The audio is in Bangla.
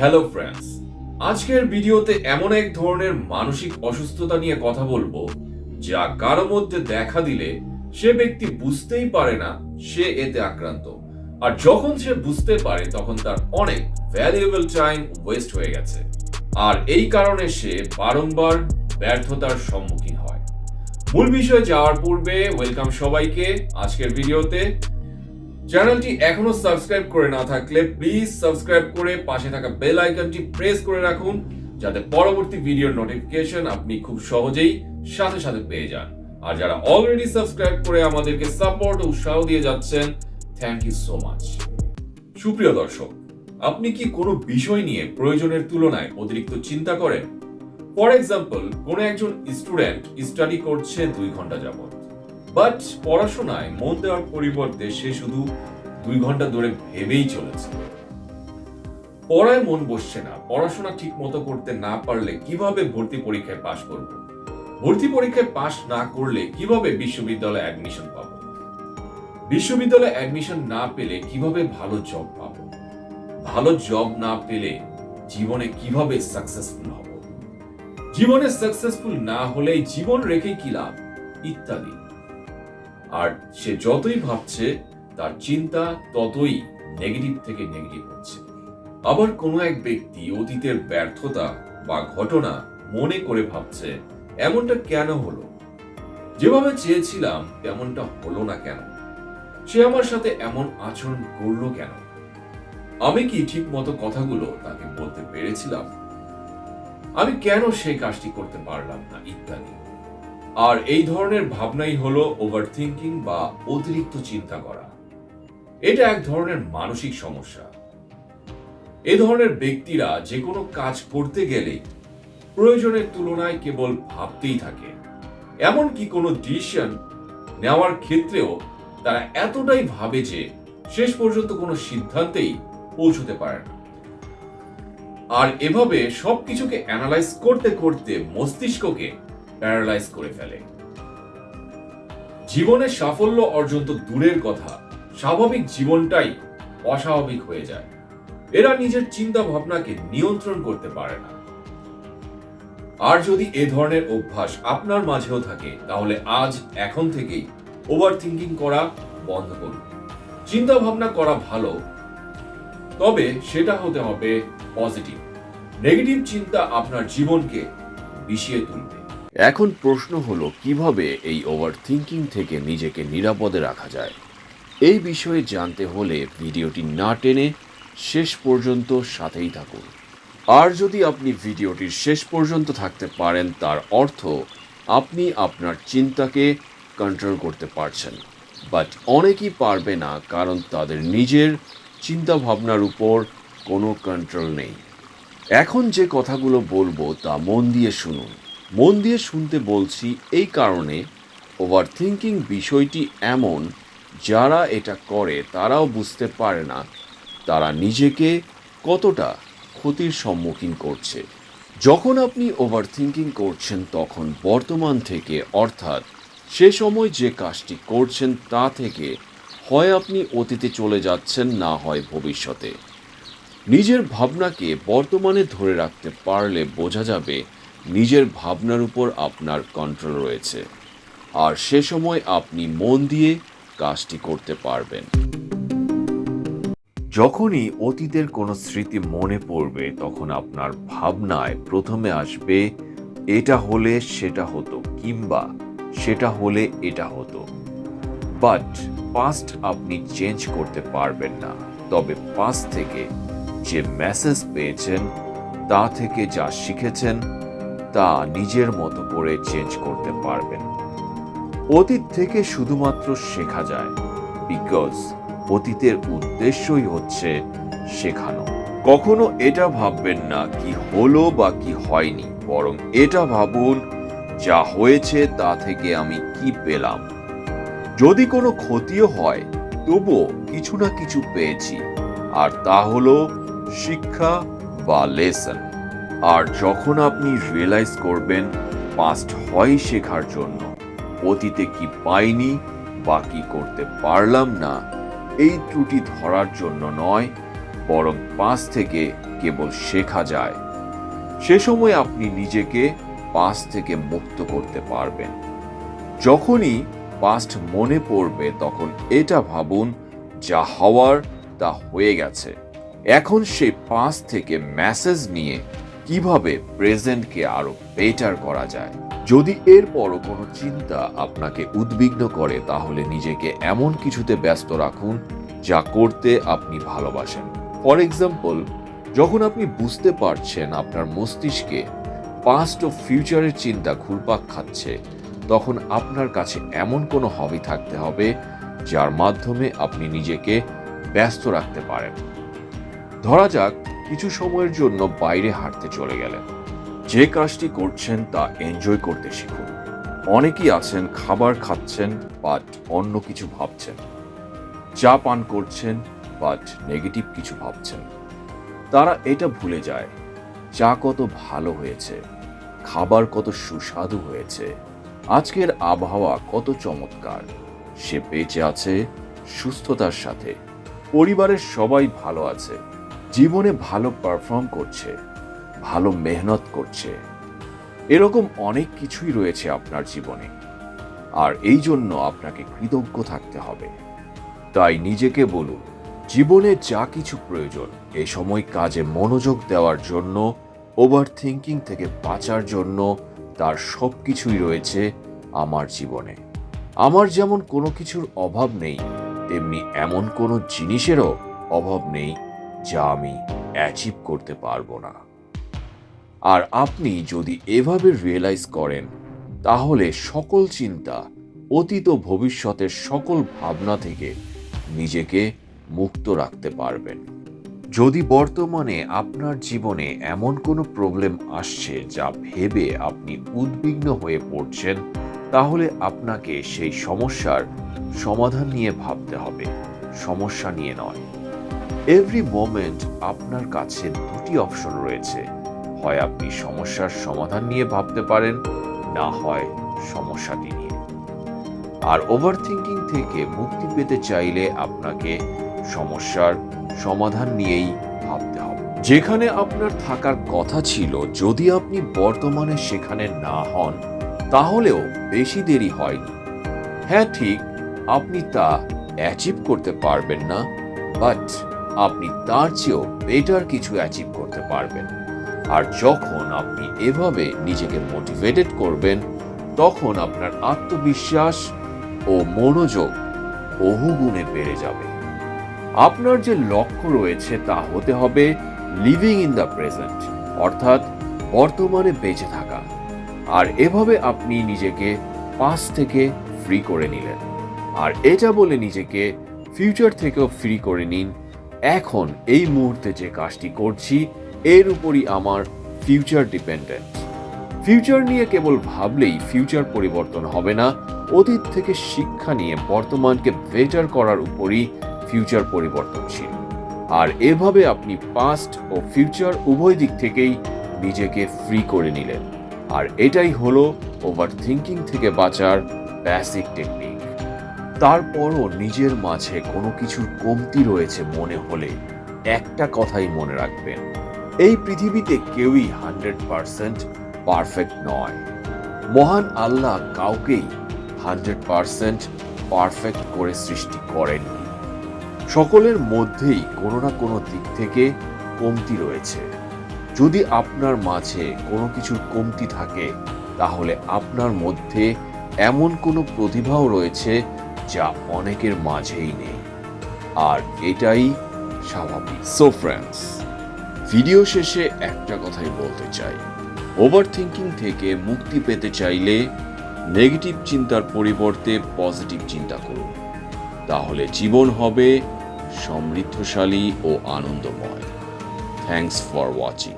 হ্যালো ফ্রেন্ডস আজকের ভিডিওতে এমন এক ধরনের মানসিক অসুস্থতা নিয়ে কথা বলব, যা কারও মধ্যে দেখা দিলে সে ব্যক্তি বুঝতেই পারে না সে এতে আক্রান্ত। আর যখন সে বুঝতে পারে, তখন তার অনেক ভ্যালুয়েবল টাইম ওয়েস্ট হয়ে গেছে। আর এই কারণে সে বারংবার ব্যর্থতার সম্মুখীন হয়। মূল বিষয়ে যাওয়ার পূর্বে ওয়েলকাম সবাইকে আজকের ভিডিওতে। চ্যানেলটি এখনও সাবস্ক্রাইব করে না থাকলে প্লিজ সাবস্ক্রাইব করে পাশে থাকা বেল আইকনটি প্রেস করে রাখুন, যাতে পরবর্তী ভিডিওর নোটিফিকেশন আপনি খুব সহজেই সাথে সাথে পেয়ে যান। আর যারা অলরেডি সাবস্ক্রাইব করে আমাদেরকে সাপোর্ট ও উৎসাহ দিয়ে যাচ্ছেন থ্যাংক ইউ সো মাচ সুপ্রিয় দর্শক, আপনি কি কোনো বিষয় নিয়ে প্রয়োজনের তুলনায় অতিরিক্ত চিন্তা করেন? ফর এক্সাম্পল কোন একজন স্টুডেন্ট স্টাডি করছে দুই ঘণ্টা যাবত বাট পড়াশোনায় মন দেওয়ার পরিবর্তে সে শুধু দুই ঘণ্টা ধরে ভেবেই চলেছে। পড়ায় মন বসছে না, পড়াশোনা ঠিক মতো করতে না পারলে কীভাবে ভর্তি পরীক্ষায় পাশ করব? ভর্তি পরীক্ষায় পাশ না করলে কীভাবে বিশ্ববিদ্যালয়ে অ্যাডমিশন পাব? বিশ্ববিদ্যালয়ে অ্যাডমিশন না পেলে কীভাবে ভালো জব পাব? ভালো জব না পেলে জীবনে কীভাবে সাকসেসফুল হব? জীবনে সাকসেসফুল না হলে জীবন রেখে কি লাভ? ইত্যাদি। আর সে যতই ভাবছে, তার চিন্তা ততই নেগেটিভ থেকে নেগেটিভ হচ্ছে। আবার কোনো এক ব্যক্তি অতীতের ব্যর্থতা বা ঘটনা মনে করে ভাবছে, এমনটা কেন হলো? যেভাবে চেয়েছিলাম, তেমনটা হলো না কেন? সে আমার সাথে এমন আচরণ করল কেন? আমি কি ঠিক মতো কথাগুলো তাকে বলতে পেরেছিলাম? আমি কেন সেই কাজটি করতে পারলাম না ইত্যাদি। আর এই ধরনের ভাবনাই হলো ওভার থিঙ্কিং বা অতিরিক্ত চিন্তা করা। এটা এক ধরনের মানসিক সমস্যা। এ ধরনের ব্যক্তিরা যে কোনো কাজ করতে গেলে প্রয়োজনের তুলনায় কেবল ভাবতেই থাকে। এমনকি কোনো ডিসিশন নেওয়ার ক্ষেত্রেও তারা এতটাই ভাবে যে শেষ পর্যন্ত কোনো সিদ্ধান্তেই পৌঁছতে পারে না। আর এভাবে সবকিছুকে অ্যানালাইজ করতে করতে মস্তিষ্ককে প্যারালাইজ করে ফেলে। জীবনে সাফল্য অর্জন তো দূরের কথা। স্বাভাবিক জীবনটাই অস্বাভাবিক হয়ে যায়। এরা নিজের চিন্তা ভাবনাকে নিয়ন্ত্রণ করতে পারে না। আর যদি এ ধরনের অভ্যাস আপনার মাঝেও থাকে, তাহলে আজ, এখন থেকেই ওভার থিঙ্কিং করা বন্ধ করুন। চিন্তা ভাবনা করা ভালো, তবে সেটা হতে হবে পজিটিভ নেগেটিভ চিন্তা আপনার জীবনকে বিষিয়ে তুলবে। এখন প্রশ্ন হলো, কীভাবে এই ওভার থিঙ্কিং থেকে নিজেকে নিরাপদে রাখা যায়? এই বিষয়ে জানতে হলে ভিডিওটি না টেনে শেষ পর্যন্ত সাথেই থাকুন। আর যদি আপনি ভিডিওটির শেষ পর্যন্ত থাকতে পারেন, তার অর্থ আপনি আপনার চিন্তাকে কন্ট্রোল করতে পারছেন। বাট অনেকেই পারবে না, কারণ তাদের নিজের চিন্তা ভাবনার উপর কোনো কন্ট্রোল নেই। এখন যে কথাগুলো বলব, তা মন দিয়ে শুনুন। মন দিয়ে শুনতে বলছি এই কারণে ওভার থিঙ্কিং বিষয়টি এমন, যারা এটা করে তারাও বুঝতে পারে না, তারা নিজেকে কতটা ক্ষতির সম্মুখীন করছে। যখন আপনি ওভার থিঙ্কিং করছেন তখন বর্তমান থেকে, অর্থাৎ সে সময় যে কাজটি করছেন তা থেকে, হয় আপনি অতীতে চলে যাচ্ছেন, না হয় ভবিষ্যতে। নিজের ভাবনাকে বর্তমানে ধরে রাখতে পারলে বোঝা যাবে নিজের ভাবনার উপর আপনার কন্ট্রোল রয়েছে। আর সে সময় আপনি মন দিয়ে কাজটি করতে পারবেন। যখনই অতীতের কোনো স্মৃতি মনে পড়বে, তখন আপনার ভাবনায় প্রথমে আসবে, এটা হলে সেটা হতো কিংবা, সেটা হলে এটা হতো বাট পাস্ট আপনি চেঞ্জ করতে পারবেন না। তবে পাস্ট থেকে যে মেসেজ পেয়েছেন, তা থেকে যা শিখেছেন তা নিজের মতো করে চেঞ্জ করতে পারবেন অতীত থেকে শুধুমাত্র শেখা যায় বিকজ অতীতের উদ্দেশ্যই হচ্ছে শেখানো। কখনো এটা ভাববেন না কি হলো বা কি হয়নি, বরং এটা ভাবুন, যা হয়েছে তা থেকে আমি কি পেলাম। যদি কোনো ক্ষতিও হয়, তবুও কিছু না কিছু পেয়েছি, আর তা হলো শিক্ষা বা লেসন আর যখন আপনি রিয়েলাইজ করবেন পাস্ট হয় শেখার জন্য, অতীতে কি পাইনি বা কি করতে পারলাম না, এই ত্রুটি ধরার জন্য নয়, বরং পাঁচ থেকে কেবল শেখা যায়। সে সময় আপনি নিজেকে পাস্ট থেকে মুক্ত করতে পারবেন। যখনই পাস্ট মনে পড়বে, তখন এটা ভাবুন, যা হওয়ার তা হয়ে গেছে। এখন সেই পাস্ট থেকে মেসেজ নিয়ে কীভাবে প্রেজেন্টকে আরও বেটার করা যায়? যদি এরপরও কোনো চিন্তা আপনাকে উদ্বিগ্ন করে, তাহলে নিজেকে এমন কিছুতে ব্যস্ত রাখুন যা করতে আপনি ভালোবাসেন। ফর এক্সাম্পল যখন আপনি বুঝতে পারছেন আপনার মস্তিষ্কে পাস্ট ও ফিউচারের চিন্তা ঘুরপাক খাচ্ছে, তখন আপনার কাছে এমন কোনো হবি থাকতে হবে যার মাধ্যমে আপনি নিজেকে ব্যস্ত রাখতে পারেন। ধরা যাক কিছু সময়ের জন্য বাইরে হাঁটতে চলে গেলেন। যে কাজটি করছেন তা এনজয় করতে শিখুন। অনেকেই আছেন, খাবার খাচ্ছেন বাট অন্য কিছু ভাবছেন। চা পান করছেন বাট নেগেটিভ কিছু ভাবছেন। তারা এটা ভুলে যায়, চা কত ভালো হয়েছে, খাবার কত সুস্বাদু হয়েছে, আজকের আবহাওয়া কত চমৎকার। সে বেঁচে আছে, সুস্থতার সাথে, পরিবারের সবাই ভালো আছে। জীবনে ভালো পারফর্ম করছে, ভালো মেহনত করছে। এরকম অনেক কিছুই রয়েছে আপনার জীবনে। আর এই জন্য আপনাকে কৃতজ্ঞ থাকতে হবে। তাই নিজেকে বলুন, জীবনে যা কিছু প্রয়োজন, এ সময় কাজে মনোযোগ দেওয়ার জন্য ওভার থিঙ্কিং থেকে বাঁচার জন্য তার সব কিছুই রয়েছে আমার জীবনে। আমার যেমন কোনো কিছুর অভাব নেই, তেমনি এমন কোনো জিনিসেরও অভাব নেই যা আমি অ্যাচিভ করতে পারব না। আর আপনি যদি এভাবে রিয়েলাইজ করেন, তাহলে সকল চিন্তা অতীত ভবিষ্যতের সকল ভাবনা থেকে নিজেকে মুক্ত রাখতে পারবেন। যদি বর্তমানে আপনার জীবনে এমন কোনো প্রবলেম আসছে যা ভেবে আপনি উদ্বিগ্ন হয়ে পড়ছেন, তাহলে আপনাকে সেই সমস্যার সমাধান নিয়ে ভাবতে হবে। সমস্যা নিয়ে নয়। এভরি মোমেন্ট আপনার কাছে দুটি অপশন রয়েছে। হয় আপনি সমস্যার সমাধান নিয়ে ভাবতে পারেন, না হয় সমস্যাটি নিয়ে। আর ওভার থিঙ্কিং থেকে মুক্তি পেতে চাইলে আপনাকে সমস্যার সমাধান নিয়েই ভাবতে হবে। যেখানে আপনার থাকার কথা ছিল, যদি আপনি বর্তমানে সেখানে না হন, তাহলেও বেশি দেরি হয়নি। হ্যাঁ ঠিক, আপনি তা অ্যাচিভ করতে পারবেন না বাট আপনি তার চেয়েও বেটার কিছু অ্যাচিভ করতে পারবেন। আর যখন আপনি এভাবে নিজেকে মোটিভেটেড করবেন, তখন আপনার আত্মবিশ্বাস ও মনোযোগ বহুগুণে বেড়ে যাবে। আপনার যে লক্ষ্য রয়েছে তা হতে হবে লিভিং ইন দ্য প্রেজেন্ট অর্থাৎ বর্তমানে বেঁচে থাকা। আর এভাবে আপনি নিজেকে পাস থেকে ফ্রি করে নিলেন। আর এটা বলে নিজেকে ফিউচার থেকেও ফ্রি করে নিন। এখন এই মুহূর্তে যে কাজটি করছি, এর উপরই আমার ফিউচার ডিপেন্ডেন্ট ফিউচার নিয়ে কেবল ভাবলেই ফিউচার পরিবর্তন হবে না, অতীত থেকে শিক্ষা নিয়ে বর্তমানকে বেটার করার উপরই ফিউচার পরিবর্তনশীল। আর এভাবে আপনি পাস্ট ও ফিউচার উভয় দিক থেকেই নিজেকে ফ্রি করে নিলেন। আর এটাই হলো ওভার থিঙ্কিং থেকে বাঁচার বেসিক টেকনিক তারপরও নিজের মাঝে কোনো কিছুর কমতি রয়েছে মনে হলে একটা কথাই মনে রাখবেন। এই পৃথিবীতে কেউই হান্ড্রেড পারসেন্ট পারফেক্ট নয়। মহান আল্লাহ কাউকেই হান্ড্রেড পারসেন্ট পারফেক্ট করে সৃষ্টি করেননি। সকলের মধ্যেই কোনো না কোনো দিক থেকে কমতি রয়েছে। যদি আপনার মাঝে কোনো কিছুর কমতি থাকে, তাহলে আপনার মধ্যে এমন কোনো প্রতিভাও রয়েছে যা অনেকের মাঝেই নেই। আর এটাই স্বাভাবিক। সো ফ্রেন্ডস ভিডিও শেষে একটা কথাই বলতে চাই। ওভার থিঙ্কিং থেকে মুক্তি পেতে চাইলে নেগেটিভ চিন্তার পরিবর্তে পজিটিভ চিন্তা করুন। তাহলে জীবন হবে সমৃদ্ধশালী ও আনন্দময়। Thanks for watching